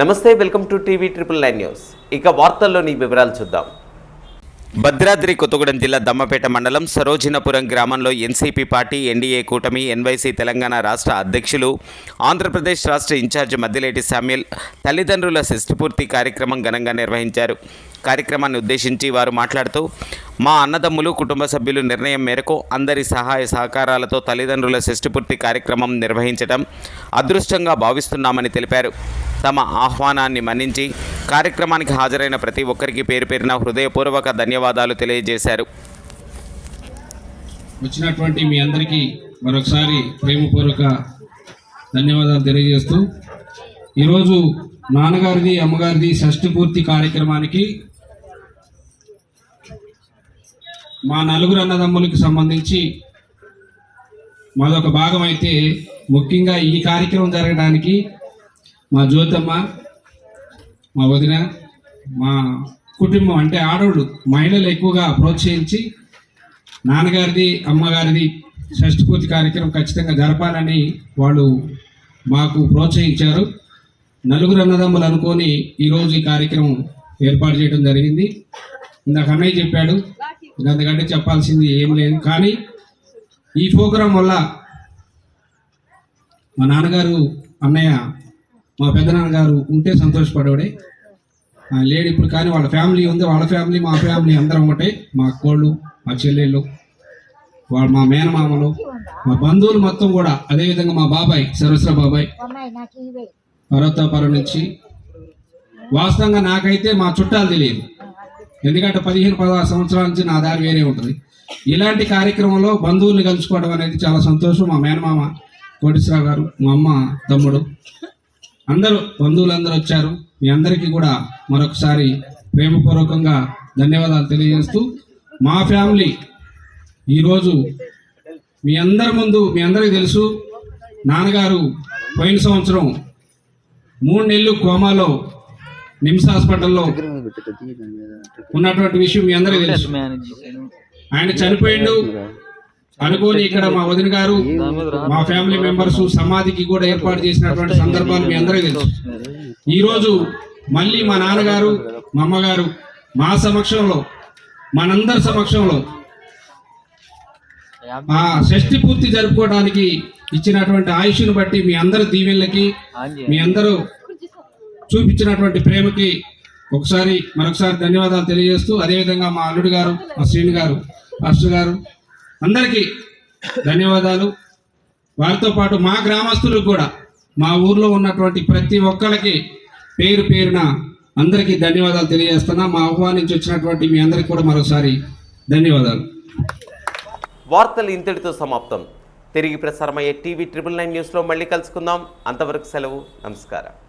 నమస్తే welcome to TV triple nine news. ఇక వార్తల్లోని వివరాలు చూద్దాం. భద్రాద్రి కొత్తగూడెం జిల్లా దమ్మపేట మండలం సరోజినపురం గ్రామంలో ఎన్సీపీ పార్టీ ఎన్డీఏ కూటమి ఎన్వైసీ తెలంగాణ రాష్ట్ర అధ్యక్షులు ఆంధ్రప్రదేశ్ రాష్ట్ర ఇన్ఛార్జ్ మద్దిలేటి సామ్యుల్ తల్లిదండ్రుల షష్ఠిపూర్తి కార్యక్రమం ఘనంగా నిర్వహించారు. కార్యక్రమాన్ని ఉద్దేశించి వారు మాట్లాడుతూ మా అన్నదమ్ములు కుటుంబ సభ్యులు నిర్ణయం మేరకు అందరి సహాయ సహకారాలతో తల్లిదండ్రుల షష్ఠిపూర్తి కార్యక్రమం నిర్వహించడం అదృష్టంగా భావిస్తున్నామని తెలిపారు. తమ ఆహ్వానాన్ని మన్నించి కార్యక్రమానికి హాజరైన ప్రతి ఒక్కరికి పేరు పేరిన హృదయపూర్వక ధన్యవాదాలు తెలియజేశారు. వచ్చినటువంటి మీ అందరికీ మరొకసారి ప్రేమపూర్వక ధన్యవాదాలు తెలియజేస్తూ ఈరోజు నాన్నగారిది అమ్మగారిది షష్ఠి పూర్తి కార్యక్రమానికి మా నలుగురు అన్నదమ్ములకు సంబంధించి మాదొక భాగం అయితే ముఖ్యంగా ఈ కార్యక్రమం జరగడానికి మా జ్యోతమ్మ మా వదిన మా కుటుంబం అంటే ఆడవాళ్ళు మహిళలు ఎక్కువగా ప్రోత్సహించి నాన్నగారిది అమ్మగారిది షష్ఠి పూర్తి కార్యక్రమం ఖచ్చితంగా జరపాలని వాళ్ళు మాకు ప్రోత్సహించారు. నలుగురు అన్నదమ్ములు అనుకొని ఈరోజు ఈ కార్యక్రమం ఏర్పాటు చేయడం జరిగింది. ఇందాక అన్నయ్య చెప్పాడు అందుకంటే అంతకంటే చెప్పాల్సింది ఏం లేదు. కానీ ఈ ప్రోగ్రాం వల్ల మా నాన్నగారు అన్నయ్య మా పెద్దనాన్నగారు ఉంటే సంతోషపడేవాడే. లేడు ఇప్పుడు కానీ వాళ్ళ ఫ్యామిలీ ఉంది. వాళ్ళ ఫ్యామిలీ మా ఫ్యామిలీ అందరం ఒకటే. మా అక్కోళ్ళు మా చెల్లెళ్ళు వాళ్ళ మా మేనమామలు మా బంధువులు మొత్తం కూడా. అదేవిధంగా మా బాబాయ్ సరస్ర బాబాయ్. పర్వతాపురం నుంచి. వాస్తవంగా నాకైతే మా చుట్టాలు తెలియదు. ఎందుకంటే పదిహేను పదహారు సంవత్సరాల నుంచి నా దారి వేరే ఉంటుంది. ఇలాంటి కార్యక్రమంలో బంధువుల్ని కలుసుకోవడం అనేది చాలా సంతోషం. మా మేనమామ కోటేశ్వరరావు గారు మా అమ్మ తమ్ముడు. అందరూ బంధువులందరూ వచ్చారు. మీ అందరికీ కూడా మరొకసారి ప్రేమపూర్వకంగా ధన్యవాదాలు తెలియజేస్తూ మా ఫ్యామిలీ ఈరోజు మీ అందరి ముందు మీ అందరికీ తెలుసు నాన్నగారు పోయిన సంవత్సరం మూడు నెలలు కోమాలో నిమ్స్ హాస్పిటల్లో ఉన్నటువంటి విషయం మీ అందరికీ తెలుసు. ఆయన చనిపోయిండు. అనుకోని ఇక్కడ మా వదిన గారు మా ఫ్యామిలీ మెంబర్స్ సమాధికి కూడా ఏర్పాటు చేసినటువంటి సందర్భాలు మీ అందరికీ తెలుసు. ఈరోజు మళ్ళీ మా నాన్నగారు మా అమ్మగారు మా సమక్షంలో మనందరి సమక్షంలో ఆ షష్ఠి పూర్తి జరుపుకోవడానికి ఇచ్చినటువంటి ఆయుష్ను బట్టి మీ అందరి దీవెనలకి మీ అందరూ చూపించినటువంటి ప్రేమకి ఒకసారి మరొకసారి ధన్యవాదాలు తెలియజేస్తూ అదేవిధంగా మా అల్లుడు గారు మా శ్రీను గారు మాస్టర్ గారు అందరికీ ధన్యవాదాలు. వారితో పాటు మా గ్రామస్తులకు కూడా మా ఊర్లో ఉన్నటువంటి ప్రతి ఒక్కరికి పేరు పేరున అందరికీ ధన్యవాదాలు తెలియజేస్తున్నా. మా ఆహ్వానించి వచ్చినటువంటి మీ అందరికీ కూడా మరోసారి ధన్యవాదాలు. వార్తలు ఇంతటితో సమాప్తం. తిరిగి ప్రసారమయ్యే టీవీ ట్రిపుల్ నైన్ న్యూస్లో మళ్ళీ కలుసుకుందాం. అంతవరకు సెలవు నమస్కారం.